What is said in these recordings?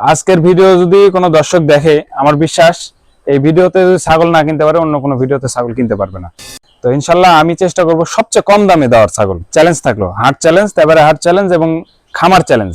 আজকের ভিডিও যদি কোনো দর্শক দেখে, আমার বিশ্বাস এই ভিডিওতে যদি ছাগল না কিনতে পারে, অন্য কোনো ভিডিওতে ছাগল কিনতে পারবে না। তো ইনশাল্লাহ আমি চেষ্টা করব সবচেয়ে কম দামে দেওয়ার ছাগল। চ্যালেঞ্জ থাকল। হাট চ্যালেঞ্জ তারপরে হাট চ্যালেঞ্জ এবং খামার চ্যালেঞ্জ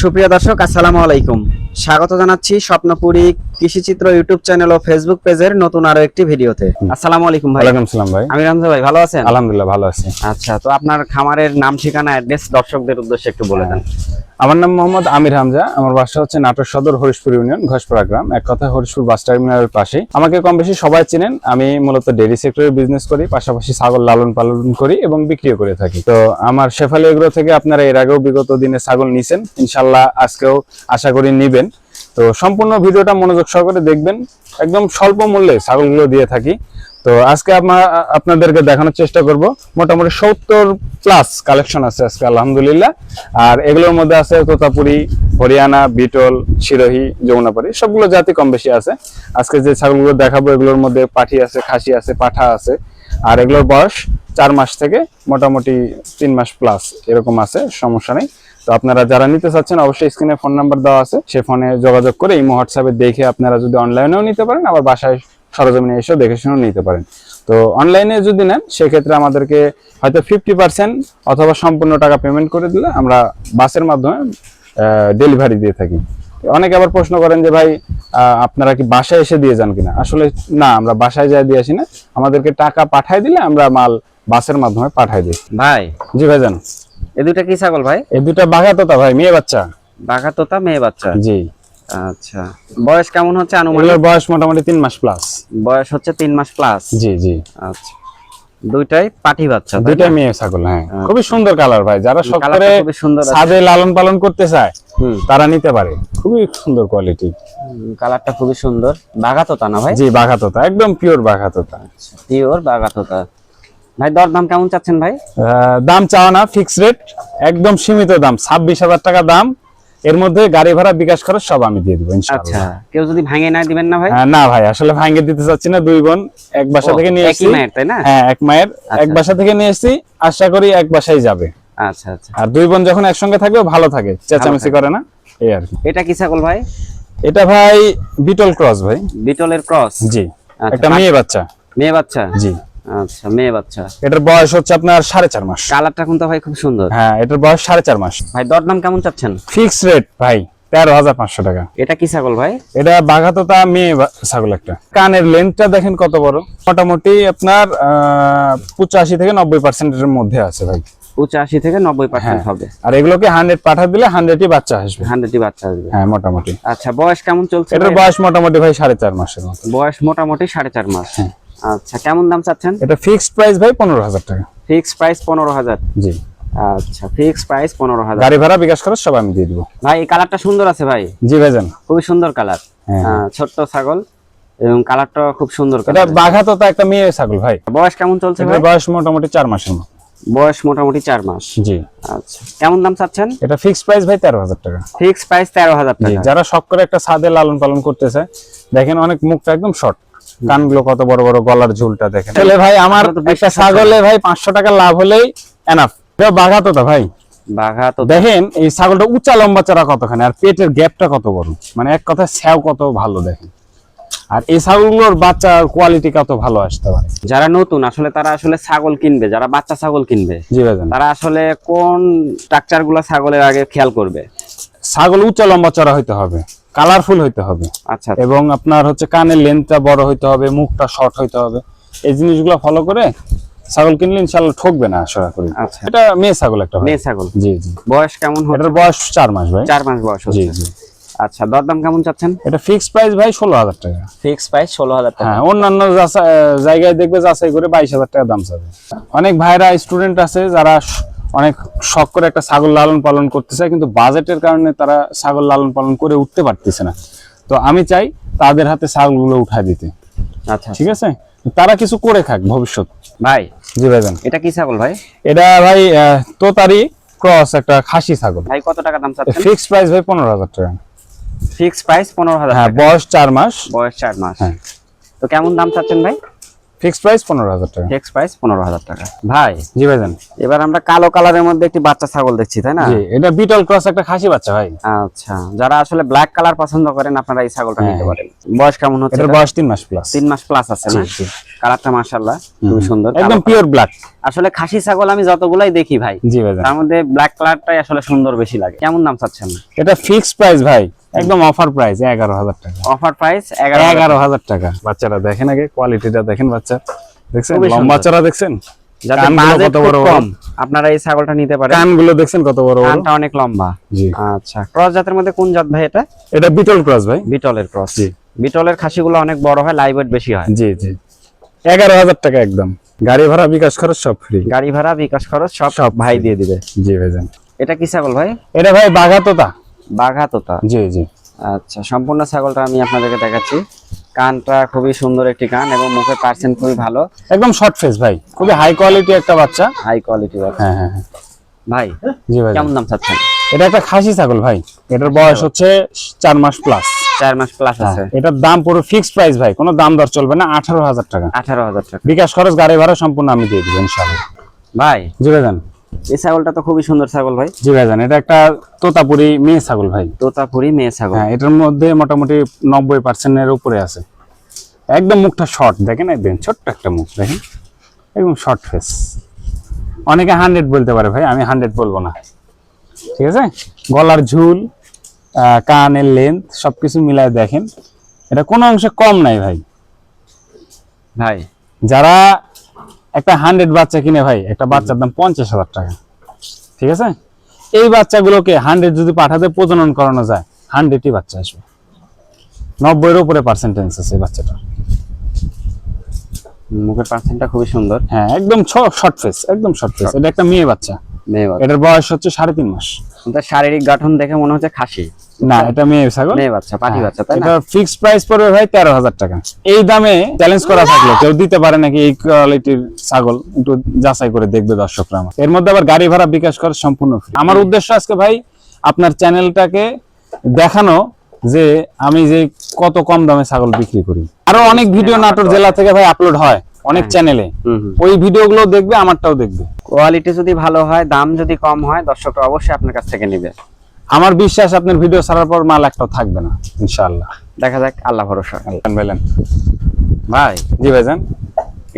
সুপ্রিয় দর্শক আসসালামু আলাইকুম। স্বাগত জানাচ্ছি স্বপ্নপুরী কৃষিচিত্র ইউটিউব চ্যানেল ও ফেসবুক পেজের নতুন আরও একটি ভিডিওতে। আসসালামু আলাইকুম ভাই। ওয়ালাইকুম সালাম ভাই। আমি রামজা ভাই ভালো আছেন? আলহামদুলিল্লাহ ভালো আছি। আচ্ছা তো আপনার খামারের নাম ঠিকানা অ্যাড্রেস দর্শকদের উদ্দেশ্যে একটু বলে দেন। আমার নাম মোহাম্মদ আমির হামজা। আমার বাসা হচ্ছে নাটোর সদর হরিশপুর ইউনিয়ন ঘোষপাড়া গ্রাম। এক কথা হরিশপুর বাস টার্মিনালের পাশে আমাকে কম বেশি সবাই চিনেন। আমি মূলত ডেইরি সেক্টরে বিজনেস করি পাশাপাশি ছাগল লালন পালন করি এবং বিক্রিও করে থাকি। তো আমার শেফালি এগুলো থেকে আপনারা এর আগেও বিগত দিনে ছাগল নিছেন। ইনশাল্লাহ আজকেও আশা করি নিবেন। তো সম্পূর্ণ ভিডিওটা মনোযোগ সহকারে দেখবেন। একদম স্বল্প মূল্যে ছাগলগুলো দিয়ে থাকি। তো আজকে আপনাদেরকে দেখানোর চেষ্টা করব। মোটামুটি সত্তর প্লাস কালেকশন আছে আজকে, আলহামদুলিল্লাহ। আর এগুলোর মধ্যে আছে তোতাপুরি, হরিয়ানা, বিটল সিরোহি যমুনাপাড়ি, সবগুলো জাতি কম বেশি আছে। আজকে যে ছাগলগুলো দেখাবো, এগুলোর মধ্যে পাঠি আছে, খাসি আছে, পাঠা আছে। আর এগুলোর বয়স চার মাস থেকে মোটামুটি তিন মাস প্লাস এরকম আছে, সমস্যা নেই। তো আপনারা যারা নিতে চাচ্ছেন অবশ্যই স্ক্রিনে ফোন নাম্বার দেওয়া আছে। সে ফোনে যোগাযোগ করে ইমো হোয়াটসঅ্যাপে দেখে আপনারা যদি অনলাইনেও নিতে পারেন আবার বাসায় সরজমিনে এসেও দেখে শুনেও নিতে পারেন। তো অনলাইনে যদি নেন সেক্ষেত্রে আমাদেরকে হয়তো ফিফটি পার্সেন্ট অথবা সম্পূর্ণ টাকা পেমেন্ট করে দিলে আমরা বাসের মাধ্যমে ডেলিভারি দিয়ে থাকি। অনেকে আবার প্রশ্ন করেন যে ভাই আপনারা কি বাসায় এসে দিয়ে যান কিনা? আসলে না আমরা বাসায় যাই দিয়ে আসি না। আমাদেরকে টাকা পাঠায় দিলে আমরা মাল বাসের মাধ্যমে পাঠাই দিই। ভাই জি ভাইজান। এই দুইটা কি ছাগল ভাই? এই দুটা বাঘা তোতা ভাই মেয়ে বাচ্চা। বাঘা তোতা মেয়ে বাচ্চা? জি। আচ্ছা। বয়স কেমন হচ্ছে আনুমানিক? বয়স মোটামুটি তিন মাস প্লাস বয়স হচ্ছে তিন মাস প্লাস জি জি। আচ্ছা। দুইটাই পাঠি বাচ্চা তাই দুইটা মেয়ে ছাগল হ্যাঁ। খুবই সুন্দর কালার ভাই। যারা কালারটা করে। ছাদে লালন পালন করতে চায় তারা নিতে পারে। খুবই সুন্দর কোয়ালিটি কালারটা খুবই সুন্দর। বাঘা তোতা না ভাই? জি বাঘা তোতা একদম পিওর বাঘা তোতা পিওর বাঘা তোতা ভাই দর দাম কেমন চাচ্ছেন ভাই? দাম চাওয়া না ফিক্স রেট একদম সীমিত দাম ছাব্বিশ হাজার টাকা দাম। এর মধ্যে গাড়ি ভাড়া বিকাশ খরচ সব আমি দিয়ে দিবো আচ্ছা কেউ যদি ভাঙে না দিবেন না ভাই? হ্যাঁ, না ভাই আসলে ভাঙ্গে দিতে চাচ্ছি না দুই বোন এক বাসা থেকে নিয়ে এসেছি। মায়ের, তাই না? হ্যাঁ এক মায়ের এক আচ্ছা। বাসা থেকে নিয়ে এসেছি আশা করি এক বাসায় যাবে। আচ্ছা আচ্ছা। আর দুই বোন যখন একসঙ্গে থাকবে ভালো থাকে চেঁচামেচি করে না এই আর কি। এটা কি ছাগল ভাই? এটা ভাই বিটল ক্রস ভাই। বিটলের ক্রস? জি আচ্ছা, একটা মেয়ে বাচ্চা। মেয়ে বাচ্চা? জি। আচ্ছা মেয়ে বাচ্চা। এটার বয়স হচ্ছে আপনার সাড়ে চার মাস। কালারটা কিন্তু ভাই? খুব সুন্দর। হ্যাঁ এটার বয়স সাড়ে চার মাস। ভাই দরদাম কেমন চাচ্ছেন? ফিক্স রেট ভাই তেরো হাজার পাঁচশো টাকা। এটা কি ছাগল ভাই? এটা বাঘাতোতা মেয়ে ছাগল একটা। কানের লেন্থটা দেখেন কত বড়। মোটামুটি আপনার পঁচাশি থেকে নব্বই পার্সেন্টের মধ্যে আছে ভাই। পঁচাশি থেকে নব্বই পার্সেন্ট হ্যাঁ। হবে। আর এগুলোকে হান্ড্রেড পাঠা দিলে হান্ড্রেডই বাচ্চা আসবে। হান্ড্রেডটি বাচ্চা আসবে। হ্যাঁ মোটামুটি। আচ্ছা বয়স কেমন চলছে এটার বয়স মোটামুটি ভাই সাড়ে চার মাসের মতো। বয়স মোটামুটি সাড়ে চার মাস। হ্যাঁ। আচ্ছা কেমন দাম চাচ্ছেন? এটা ফিক্সড প্রাইস ভাই পনেরো হাজার টাকা। ফিক্স প্রাইস পনেরো হাজার। জি। আচ্ছা ফিক্স প্রাইস পনেরো হাজার। গাড়ি ভাড়া বিকাশ খরচ সব আমি দিয়ে দিবো। ভাই এই কালারটা সুন্দর আছে ভাই। জি ভাইজান। খুবই সুন্দর কালার হ্যাঁ। ছোট্ট ছাগল এবং কালারটা খুব সুন্দর এটা কালার বাঘাতোতা একটা মেয়ে ছাগল ভাই। বয়স কেমন চলছে ভাই? বয়স মোটামুটি চার মাসের মতো। বয়স মোটামুটি চার মাস। জি। আচ্ছা কেমন দাম চাচ্ছেন? এটা ফিক্সড প্রাইস ভাই তেরো হাজার টাকা। ফিক্স প্রাইস তেরো হাজার জি টাকা। যারা শখ করে একটা ছাদে লালন পালন করতেছে দেখেন অনেক মুখটা একদম শর্ট কানগুলো কত বড় বড় গলার ঝুলটা দেখেন। তাহলে ভাই আমার একটা ছাগলে ভাই পাঁচশো টাকা লাভ হলেই এনাফ বাঘা তো ভাই? বাঘা তো দেখেন এই ছাগলটা উঁচা লম্বা চড়া কতখানি আর পেটের গ্যাপটা কত বড়? মানে এক কথা স্যাও কত ভালো দেখেন। আর এই ছাগলগুলোর বাচ্চার কোয়ালিটি কত ভালো আসতে পারে? যারা নতুন আসলে তারা আসলে ছাগল কিনবে যারা বাচ্চা ছাগল কিনবে তারা আসলে কোন স্ট্রাকচারগুলো ছাগলের আগে খেয়াল করবে? ছাগল উঁচা লম্বা চড়া হইতে হবে। কালারফুল হইতে হবে। আচ্ছা এবং আপনার হচ্ছে কানের লেন্থটা বড় হইতে হবে মুখটা শর্ট হইতে হবে। এই জিনিসগুলো ফলো করে ছাগল কিনলে ইনশাল্লাহ ঠকবে না আশা করি। আচ্ছা। এটা মেয়ে ছাগল একটা মেয়ে ছাগল। জি জি। বয়স কেমন হচ্ছে? এটার বয়স চার মাস ভাই। চার মাস বয়স জি জি। আচ্ছা দরদাম কেমন চাচ্ছেন? এটা ফিক্সড প্রাইস ভাই ষোলো হাজার টাকা। ফিক্স প্রাইস ষোলো হাজার টাকা। হ্যাঁ অন্যান্য জায়গায় দেখবে যাচাই করে বাইশ হাজার টাকা দাম চাবে। অনেক ভাইরা স্টুডেন্ট আছে যারা অনেক শখ করে একটা ছাগল লালন পালন করতে চায় কিন্তু বাজেটের কারণে তারা ছাগল লালন পালন করে উঠতে পারতেছে না। তো আমি চাই তাদের হাতে ছাগলগুলো উঠায় দিতে। আচ্ছা। ঠিক আছে? তারা কিছু করে খাক ভবিষ্যৎ। ভাই জি ভাইজান। এটা কি ছাগল ভাই? এটা ভাই তোতারি ক্রস একটা খাসি ছাগল। ভাই কত টাকা দাম চাচ্ছেন? ফিক্সড প্রাইস ভাই পনেরো হাজার টাকা। ফিক্স প্রাইস পনেরো হাজার হ্যাঁ বয়স চার মাস। বয়স চার মাস। হ্যাঁ। তো কেমন দাম চাচ্ছেন ভাই? ফিক্সড প্রাইস পনেরো হাজার টাকা। ফিক্স প্রাইস পনেরো হাজার টাকা। ভাই জি ভাইজান। এবার আমরা কালো কালারের মধ্যে একটি বাচ্চা ছাগল দেখছি তাই না? জি এটা বিটল ক্রস একটা খাসি বাচ্চা ভাই। আচ্ছা যারা আসলে ব্ল্যাক কালার পছন্দ করেন আপনারা এই ছাগলটা নিতে হ্যাঁ। পারেন। বয়স কেমন হচ্ছে এটার বয়স তিন মাস প্লাস তিন মাস প্লাস আছে না। কালারটা মাশাআল্লাহ খুব সুন্দর। একদম পিওর ব্ল্যাক আসলে খাসি ছাগল আমি যতগুলাই দেখি ভাই জি ভাইজান। তার মধ্যে ব্ল্যাক কালারটাই আসলে সুন্দর বেশি লাগে। কেমন দাম চাচ্ছেন? এটা ফিক্সড প্রাইস ভাই। একদম অফার প্রাইস এগারো হাজার টাকা। অফার প্রাইস এগারো এগারো হাজার টাকা। বাচ্চারা দেখেন আগে কোয়ালিটিটা দেখেন বাচ্চা। দেখছেন? খুবই সুন্দর। দেখছেন? কত বড় আপনারা এই ছাগলটা নিতে পারেন। কানগুলো দেখছেন কত বড় কানটা অনেক লম্বা। জি। আচ্ছা ক্রস জাতের মধ্যে কোন জাত ভাই এটা? এটা বিটল ক্রস ভাই। বিটলের ক্রস জি। বিটলের খাসিগুলো অনেক বড় হয় লাইভ ওয়েট বেশি হয়। জি জি। এগারো হাজার টাকা একদম। গাড়ি ভাড়া বিকাশ খরচ সব ফ্রি গাড়ি ভাড়া বিকাশ খরচ সব সব ভাই দিয়ে দিবে। জি ভাইজান। এটা কি ছাগল ভাই? এটা ভাই বাঘাতোতা। বাঘা তোতা জি জি। আচ্ছা সম্পূর্ণ ছাগলটা আমি আপনাদেরকে দেখাচ্ছি। কানটা খুবই সুন্দর একটি কান এবং মুখের পার্সেন্ট খুবই ভালো। একদম শর্ট ফেস ভাই। খুবই হাই কোয়ালিটি একটা বাচ্চা। হাই কোয়ালিটি হ্যাঁ হ্যাঁ হ্যাঁ। ভাই জি ভাই কেমন দাম চাচ্ছেন? এটা একটা খাসি ছাগল ভাই। এটার বয়স হচ্ছে চার মাস প্লাস চার মাস প্লাস আছে। এটার দাম পুরো ফিক্সড প্রাইস ভাই। কোনো দাম দর চলবে না। আঠারো হাজার টাকা। আঠারো হাজার টাকা। বিকাশ খরচ গাড়ি ভাড়া সম্পূর্ণ আমি দিয়ে দিব ইনশাআল্লাহ। ভাই জি ভাইজান এই ছাগলটা তো খুবই সুন্দর ছাগল ভাই। জি ভাইজান এটা একটা তোতাপুরি মেয়ে ছাগল ভাই। তোতাপুরি মেয়ে ছাগল। হ্যাঁ এটার মধ্যে মোটামুটি নব্বই পার্সেন্টের উপরে আছে। একদম মুখটা শর্ট দেখেন একদম ছোট্ট একটা মুখ দেখেন। একদম শর্ট ফেস অনেকে হান্ড্রেড বলতে পারে ভাই আমি হান্ড্রেড বলব না। ঠিক আছে? গলার ঝুল কানের লেন্থ সবকিছু মিলায় দেখেন। এটা কোনো অংশে কম নাই ভাই। ভাই। যারা একটা হান্ড্রেড বাচ্চা কিনে ভাই একটা বাচ্চার দাম পঞ্চাশ হাজার টাকা। ঠিক আছে? এই বাচ্চাগুলোকে হান্ড্রেড যদি পাঠাতে প্রজনন করানো যায় হান্ড্রেডই বাচ্চা আসবে। নব্বইয়ের উপরে পার্সেন্টেজ আছে এই বাচ্চাটা। মুখের পার্সেন্টটা খুবই সুন্দর। হ্যাঁ একদম শর্ট ফেস একদম শর্ট ফেস এটা একটা মেয়ে বাচ্চা। মেয়ে বাচ্চা। এটার বয়স হচ্ছে সাড়ে তিন মাস। শারীরিক গঠন দেখে মনে হচ্ছে খাসি। না এটা মেয়ে ছাগল? মেয়ে বাচ্চা পাটি বাচ্চা তাই না? ফিক্সড প্রাইস পড়বে ভাই তেরো হাজার টাকা। এই দামে চ্যালেঞ্জ করা থাকল কেউ দিতে পারে নাকি এই কোয়ালিটির ছাগল একটু যাচাই করে দেখবে দর্শকরা আমার। এর মধ্যে আবার গাড়ি ভাড়া বিকাশ করা সম্পূর্ণ ফ্রি আমার উদ্দেশ্য আজকে ভাই আপনার চ্যানেলটাকে দেখানো যে আমি যে কত কম দামে ছাগল বিক্রি করি। আরও অনেক ভিডিও নাটোর জেলা থেকে ভাই আপলোড হয় অনেক চ্যানেলে ওই ভিডিওগুলো দেখবে আমারটাও দেখবে। কোয়ালিটি যদি ভালো হয় দাম যদি কম হয় দর্শকরা অবশ্যই আপনার কাছ থেকে নেবে। আমার বিশ্বাস আপনার ভিডিও ছাড়ার পর মাল একটাও থাকবে না ইনশাআল্লাহ। দেখা যাক আল্লাহ ভরসা। বলেন। ভাই জি ভাইজান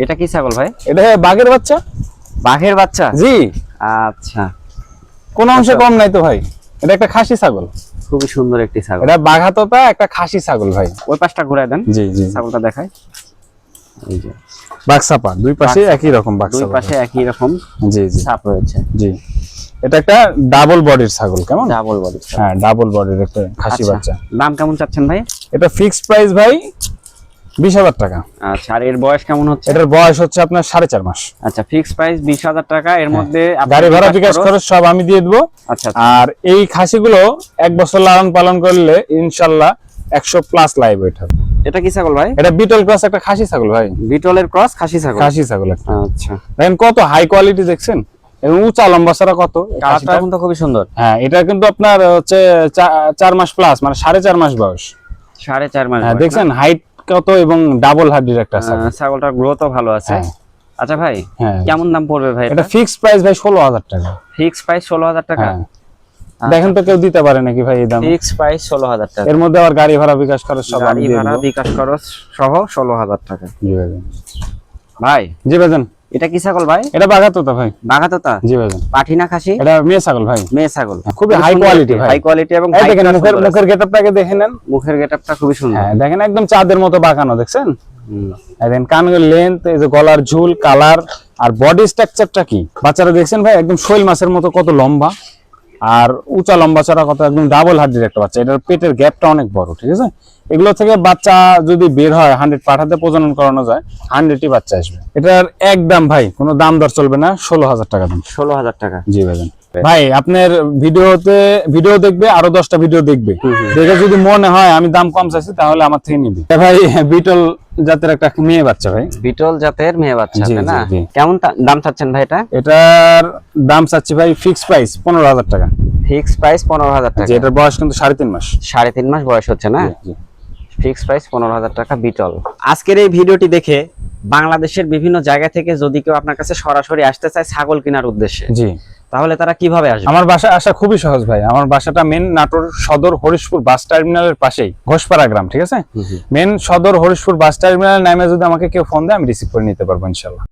এটা কি ছাগল ভাই? এটা বাঘের বাচ্চা? বাঘের বাচ্চা? জি। আচ্ছা। কোন অংশে কম নাই তো ভাই। এটা একটা খাসি ছাগল। খুবই সুন্দর একটি ছাগল। এটা বাঘাতোতা একটা খাসি ছাগল ভাই। ওই পাশটা ঘুরাই দেন। জি জি। ছাগলটা দেখায় এই যে। বাক্সাপা দুই পাশে একই রকম বাক্সা দুই পাশে একই রকম জি জি। ছাপ রয়েছে। জি। এটা একটা ডাবল বডির ছাগল কেমন? ডাবল বডি হ্যাঁ ডাবল বডির একটা খাসি আচ্ছা বাচ্চা। দাম কেমন চাচ্ছেন ভাই? এটা ফিক্সড প্রাইস ভাই বিশ হাজার টাকা। আচ্ছা আর এর বয়স কেমন হচ্ছে? এটার বয়স হচ্ছে আপনার সাড়ে চার মাস। আচ্ছা ফিক্স প্রাইস বিশ হাজার টাকা এর মধ্যে হ্যাঁ। গাড়ি ভাড়া বিকাশ খরচ সব আমি দিয়ে দেবো। আচ্ছা আচ্ছা। আর এই খাসিগুলো এক বছর লালন পালন করলে ইনশাল্লাহ একশো প্লাস লাইভ হবে এটা কি ছাগল ভাই? এটা বিটল ক্রস একটা খাসি ছাগল ভাই। বিটলের ক্রস খাসি ছাগল। খাসি ছাগল একটা। আচ্ছা। দেখেন কত হাই কোয়ালিটি দেখছেন? এবং উঁচা লম্বা সারা কত? কালারটা কিন্তু খুবই সুন্দর। হ্যাঁ এটা কিন্তু আপনার হচ্ছে চার মাস প্লাস মানে সাড়ে চার মাস বয়স। সাড়ে চার মাস হ্যাঁ দেখছেন হাইট কত এবং ডাবল হাড্ডির একটা ছাগলটার গ্রোথও ভালো আছে। হ্যাঁ। আচ্ছা ভাই হ্যাঁ। কেমন দাম পড়বে ভাই এটা ফিক্সড প্রাইস ভাই ষোলো হাজার টাকা। ফিক্স প্রাইস ষোলো হাজার টাকা? হ্যাঁ। দেখেন তো কেউ দিতে পারে নাকি ভাই এই দাম? ফিক্স প্রাইস ষোলো হাজার টাকা। এর মধ্যে আবার গাড়ি ভাড়া বিকাশ খরচ সব গাড়ি ভাড়া বিকাশ খরচ সহ ষোলো হাজার টাকা। জি ভাইজান ভাই জি ভাইজান। এটা কি ছাগল ভাই? এটা বাঘাতো তো ভাই। বাঘাতোতা? জি ভাইজান। পাঠি না খাসি? এটা মেয়ে ছাগল ভাই। মেয়ে ছাগল। খুবই high quality ভাই। হাই কোয়ালিটি এবং এই দেখেন মুখের মুখের গেটআপটাকে দেখে নেন। মুখের গেটআপটা খুবই সুন্দর। হ্যাঁ দেখেন একদম চাঁদের মতো বাঁকানো দেখছেন। দেখেন কানের লেন্থ এই যে গলার ঝুল কালার আর বডি স্ট্রাকচারটা কি? বাচ্চারা দেখছেন ভাই একদম শৈল মাছের মতো কত লম্বা। আর উঁচা লম্বা চড়া কত একদম ডাবল হাড্ডির একটা বাচ্চা এটার পেটের গ্যাপটা অনেক বড় ঠিক আছে? এগুলো থেকে বাচ্চা যদি বের হয় হান্ড্রেড পাঠাতে প্রজনন করানো যায় হান্ড্রেডই বাচ্চা আসবে। এটার একদম ভাই কোনো দাম দর চলবে না ষোলো হাজার টাকা দাম। ষোলো হাজার টাকা। জি ভাইজান। ভাই আপনার ভিডিওতে ভিডিও দেখবে আরও দশটা ভিডিও দেখবে। দেখে যদি মনে হয় আমি দাম কম চাইছি তাহলে আমার থেকে নিবি। ভাই বিটল জাতের একটা মেয়ে বাচ্চা ভাই। বিটল জাতের মেয়ে বাচ্চা না। কেমন দাম চাচ্ছেন ভাই এটা? এটার দাম চাচ্ছি ভাই ফিক্স প্রাইস পনেরো হাজার টাকা। ফিক্স প্রাইস পনেরো হাজার টাকা। এটার বয়স কিন্তু সাড়ে তিন মাস। সাড়ে তিন মাস বয়স হচ্ছে না। ফিক্স প্রাইস পনেরো হাজার টাকা বিটল। আজকের এই ভিডিওটি দেখে বাংলাদেশের বিভিন্ন জায়গা থেকে যদি কেউ আপনার কাছে সরাসরি আসতে চায় ছাগল কেনার উদ্দেশ্যে জি। তাহলে তারা কীভাবে আসবে? আমার বাসা আসা খুবই সহজ ভাই। আমার বাসাটা মেন নাটোর সদর হরিশপুর বাস টার্মিনালের পাশেই ঘোষপাড়া গ্রাম ঠিক আছে? মেন সদর হরিশপুর বাস টার্মিনালের নামে যদি আমাকে কেউ ফোন দেয় আমি রিসিভ করে নিতে পারব ইনশাল্লাহ